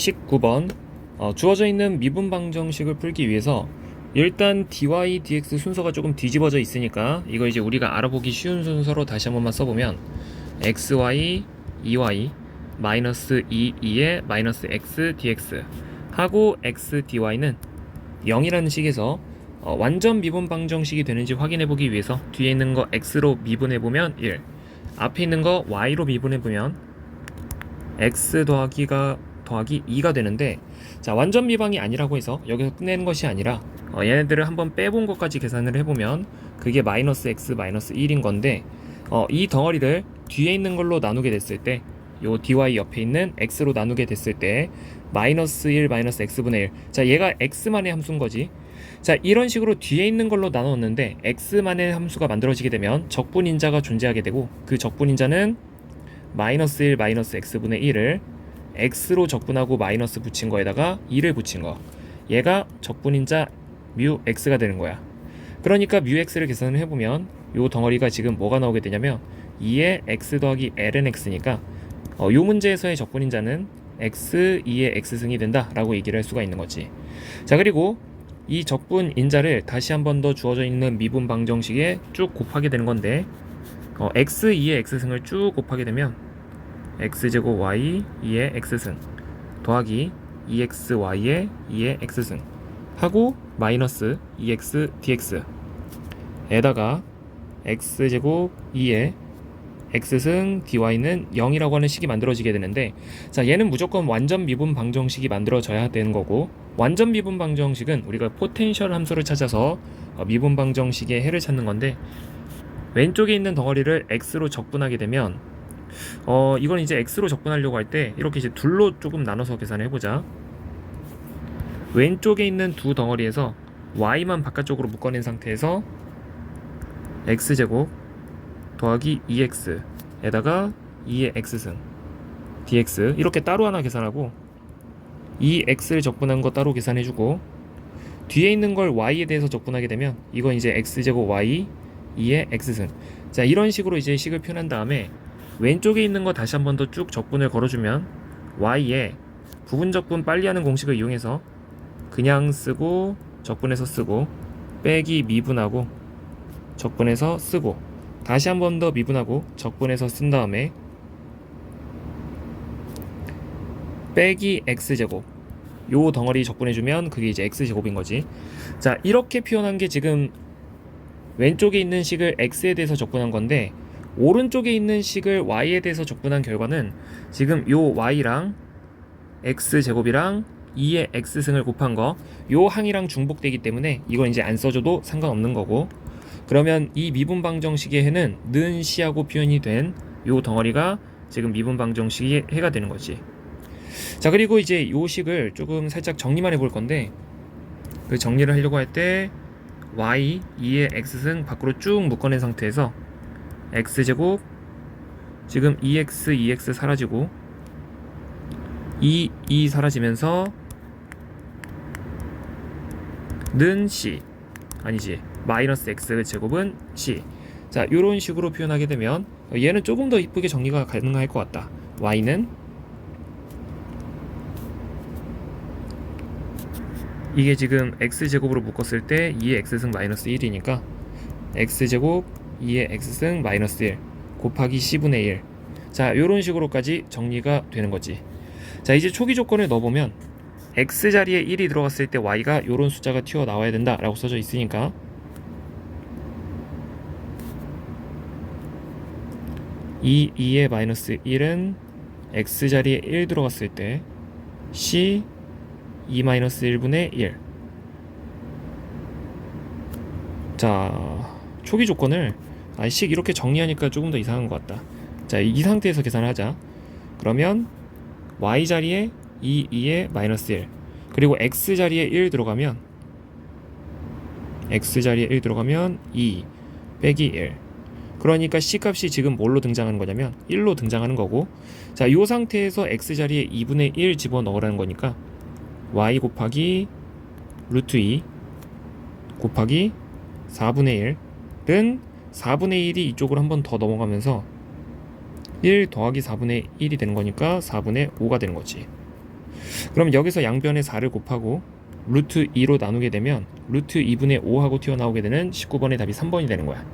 19번. 어, 주어져 있는 미분 방정식을 풀기 위해서 일단 dy, dx 순서가 조금 뒤집어져 있으니까 이거 이제 우리가 알아보기 쉬운 순서로 다시 한 번만 써보면 xy, 2y, 마이너스 2, 2에 마이너스 x, dx 하고 x, dy는 0이라는 식에서 어, 완전 미분 방정식이 되는지 확인해 보기 위해서 뒤에 있는 거 x로 미분해 보면 1 앞에 있는 거 y로 미분해 보면 x 더하기가 더하기 2가 되는데 자 완전 미방이 아니라고 해서 여기서 끝내는 것이 아니라 어, 얘네들을 한번 빼본 것까지 계산을 해보면 그게 마이너스 x 마이너스 1인 건데 어, 이 덩어리를 뒤에 있는 걸로 나누게 됐을 때 요 dy 옆에 있는 x로 나누게 됐을 때 마이너스 1 마이너스 x분의 1. 자 얘가 x만의 함수인 거지. 자 이런 식으로 뒤에 있는 걸로 나눴는데 x만의 함수가 만들어지게 되면 적분인자가 존재하게 되고 그 적분인자는 마이너스 1 마이너스 x분의 1을 x로 적분하고 마이너스 붙인 거에다가 2를 붙인 거. 얘가 적분인자 뮤 x가 되는 거야. 그러니까 뮤 x를 계산을 해보면 요 덩어리가 지금 뭐가 나오게 되냐면 2의 x 더하기 ln x니까 어, 요 문제에서의 적분인자는 x 2의 x승이 된다라고 얘기를 할 수가 있는 거지. 자 그리고 이 적분 인자를 다시 한 번 더 주어져 있는 미분 방정식에 쭉 곱하게 되는 건데 어, x 2의 x승을 쭉 곱하게 되면 x제곱 y 2의 x승 더하기 2xy의 2의 x승 하고 마이너스 2x dx 에다가 x제곱 2의 x승 dy는 0이라고 하는 식이 만들어지게 되는데 자 얘는 무조건 완전 미분 방정식이 만들어져야 되는 거고 완전 미분 방정식은 우리가 포텐셜 함수를 찾아서 어, 미분 방정식의 해를 찾는 건데 왼쪽에 있는 덩어리를 x로 적분하게 되면 어 이건 이제 x로 적분하려고 할 때 이렇게 이제 둘로 조금 나눠서 계산해 보자. 왼쪽에 있는 두 덩어리에서 y만 바깥쪽으로 묶어낸 상태에서 x 제곱 더하기 2x에다가 2의 x승 dx 이렇게 따로 하나 계산하고 이 x를 적분한 거 따로 계산해 주고 뒤에 있는 걸 y에 대해서 적분하게 되면 이건 이제 x 제곱 y 2의 x승 자 이런 식으로 이제 식을 표현한 다음에 왼쪽에 있는 거 다시 한 번 더 쭉 적분을 걸어주면 y에 부분 적분 빨리 하는 공식을 이용해서 그냥 쓰고 적분해서 쓰고 빼기 미분하고 적분해서 쓰고 다시 한 번 더 미분하고 적분해서 쓴 다음에 빼기 x제곱. 요 덩어리 적분해주면 그게 이제 x제곱인 거지. 자 이렇게 표현한 게 지금 왼쪽에 있는 식을 x에 대해서 적분한 건데 오른쪽에 있는 식을 y에 대해서 적분한 결과는 지금 요 y랑 x 제곱이랑 2의 x승을 곱한 거 요 항이랑 중복되기 때문에 이건 이제 안 써줘도 상관없는 거고. 그러면 이 미분 방정식의 해는 는 시하고 표현이 된 요 덩어리가 지금 미분 방정식의 해가 되는 거지. 자 그리고 이제 요 식을 조금 살짝 정리만 해볼 건데 그 정리를 하려고 할 때 y 2의 x승 밖으로 쭉 묶어낸 상태에서 x제곱 지금 2x 2x 사라지고 2 2 사라지면서 는 c 아니지 마이너스 x 제곱은 c. 자 요런 식으로 표현하게 되면 얘는 조금 더 이쁘게 정리가 가능할 것 같다. Y는 이게 지금 x제곱으로 묶었을 때 2의 x승 마이너스 1이니까 x제곱 2의 x승 마이너스 1 곱하기 c분의 1. 자, 요런 식으로까지 정리가 되는 거지. 자, 이제 초기 조건을 넣어보면 x 자리에 1이 들어갔을 때 y가 요런 숫자가 튀어 나와야 된다라고 써져 있으니까 이 2의 마이너스 1은 x 자리에 1 들어갔을 때 c 2 마이너스 1분의 1. 자, 초기 조건을 아 식 이렇게 정리하니까 조금 더 이상한 것 같다. 자, 이 상태에서 계산을 하자. 그러면 y 자리에 2, 2에 마이너스 1 그리고 x 자리에 1 들어가면 x 자리에 1 들어가면 2 빼기 1 그러니까 c 값이 지금 뭘로 등장하는 거냐면 1로 등장하는 거고 자, 이 상태에서 x 자리에 2분의 1 집어 넣으라는 거니까 y 곱하기 루트 2 곱하기 4분의 1은 4분의 1이 이쪽으로 한 번 더 넘어가면서 1 더하기 4분의 1이 되는 거니까 4분의 5가 되는 거지. 그럼 여기서 양변에 4를 곱하고 루트 2로 나누게 되면 루트 2분의 5하고 튀어나오게 되는 19번의 답이 3번이 되는 거야.